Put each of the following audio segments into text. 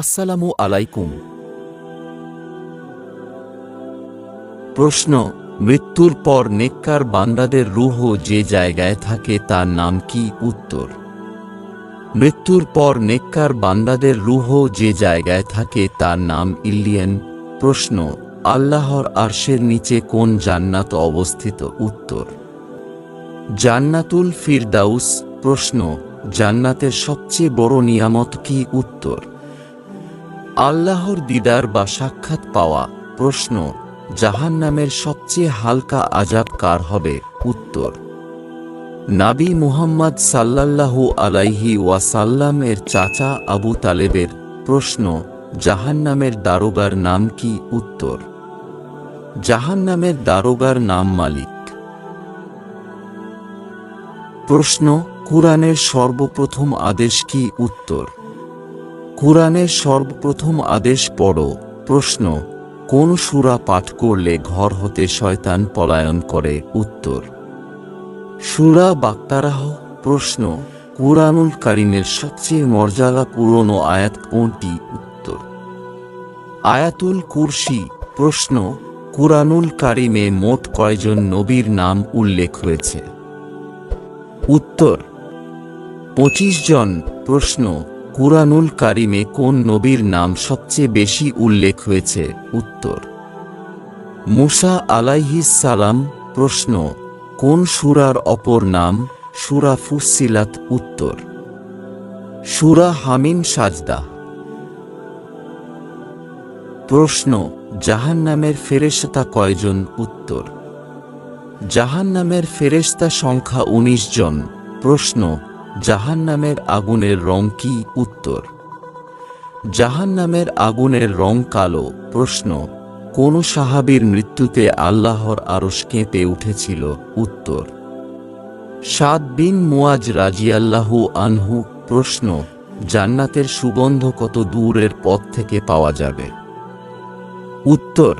আসসালামু আলাইকুম। প্রশ্ন, মৃত্যুর পর নেককার বান্দাদের রূহ যে জায়গায় থাকে তার নাম কি? উত্তর, মৃত্যুর পর নেককার বান্দাদের রূহ যে জায়গায় থাকে তার নাম ইলিয়েন। প্রশ্ন, আল্লাহর আরশের নিচে কোন জান্নাত অবস্থিত? উত্তর, জান্নাতুল ফিরদাউস। প্রশ্ন, জান্নাতের সবচেয়ে বড় নিয়ামত কি? উত্তর আল্লাহর দিদার বা সাক্ষাৎ পাওয়া প্রশ্ন, জাহান্নামের সবচেয়ে হালকা আজাব কার হবে? উত্তর, নাবী মুহাম্মদ সাল্লাল্লাহু আলাইহি ওয়াসাল্লাম এর চাচা আবু তালেবের প্রশ্ন, জাহান্নামের দারোগার নাম কি? উত্তর, জাহান্নামের দারোগার নাম মালিক। প্রশ্ন, কুরআনের সর্বপ্রথম আদেশ কি? উত্তর কুরআনের সর্বপ্রথম আদেশ পড়ো। প্রশ্ন, কোন সূরা পাঠ করলে ঘর হতে শয়তান পলায়ন করে? উত্তর, সূরা বাক্তারাহ। প্রশ্ন, কুরআনুল কারিমের সবচেয়ে মর্যাদা পুরনো আয়াত কোনটি? উত্তর, আয়াতুল কুরসি প্রশ্ন, কুরআনুল কারিমে মোট কয়জন নবীর নাম উল্লেখ হয়েছে উত্তর, পঁচিশ জন। প্রশ্ন কুরআনুল কারিমে কোন নবীর নাম সবচেয়ে বেশি উল্লেখ হয়েছে? উত্তর। মুসা আলাইহিস সালাম, প্রশ্ন, কোন সুরার অপর নাম? সুরা ফুসিলাত উত্তর। সুরা হামিম সাজদা। প্রশ্ন, জাহান্নামের ফেরেশতা কয়জন? উত্তর। জাহান্নামের ফেরেশতা সংখ্যা ১৯ জন। প্রশ্ন জাহান্নামের আগুনের রং কি উত্তর? জাহান্নামের আগুনের রং কালো, প্রশ্ন, কোন সাহাবীর মৃত্যুতে আল্লাহর আরশ কেঁপে উঠেছিল? উত্তর, সাদ বিন মুয়াজ রাজিয়াল্লাহু আনহু, প্রশ্ন, জান্নাতের সুগন্ধ কত দূরের পথ থেকে পাওয়া যাবে? উত্তর,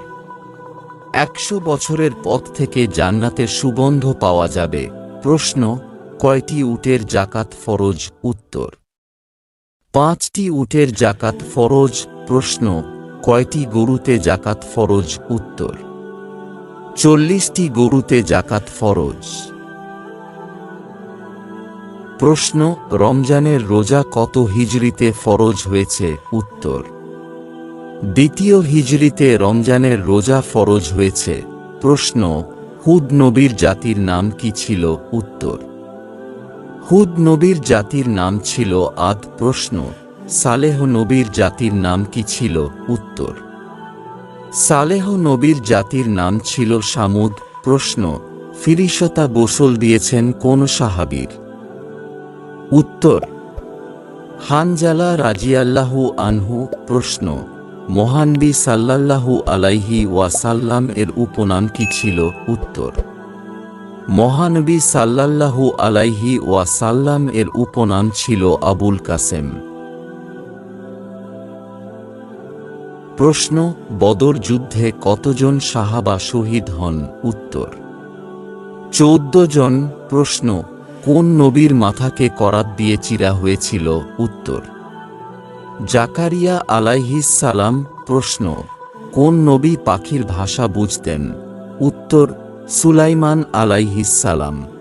একশো বছরের পথ থেকে জান্নাতের সুগন্ধ পাওয়া যাবে, প্রশ্ন কয়টি উটের জাকাত ফরজ উত্তর? পাঁচটি উটের জাকাত ফরজ প্রশ্ন, কয়টি গরুতে জাকাত ফরজ উত্তর? চল্লিশটি গরুতে জাকাত ফরজ। প্রশ্ন, রমজানের রোজা কত হিজরিতে ফরজ হয়েছে উত্তর? দ্বিতীয় হিজরিতে রমজানের রোজা ফরজ হয়েছে। প্রশ্ন, হুদ নবীর জাতির নাম কি ছিল উত্তর? হুদ নবীর জাতির নাম ছিল আদ প্রশ্ন। সালেহ নবীর জাতির নাম কি ছিল? উত্তর। সালেহ নবীর জাতির নাম ছিল সামুদ প্রশ্ন। ফিরিসতা গোসল দিয়েছেন কোন সাহাবীর? উত্তর। হানজালা রাজিয়াল্লাহু আনহু প্রশ্ন। মহানবী সাল্লাল্লাহু আলাইহি ওয়াসাল্লাম এর উপনাম কি ছিল? উত্তর। মহানবী সাল্লাল্লাহু আলাইহি ওয়াসাল্লাম এর উপনাম ছিল আবুল কাসেম। প্রশ্ন, বদর যুদ্ধে কতজন সাহাবা শহীদ হন? উত্তর, চৌদ্দ জন। প্রশ্ন, কোন নবীর মাথাকে করাত দিয়ে চিরা হয়েছিল? উত্তর, জাকারিয়া আলাইহিস সালাম। প্রশ্ন, কোন নবী পাখির ভাষা বুঝতেন? উত্তর সুলাইমান আলাইহিস সালাম।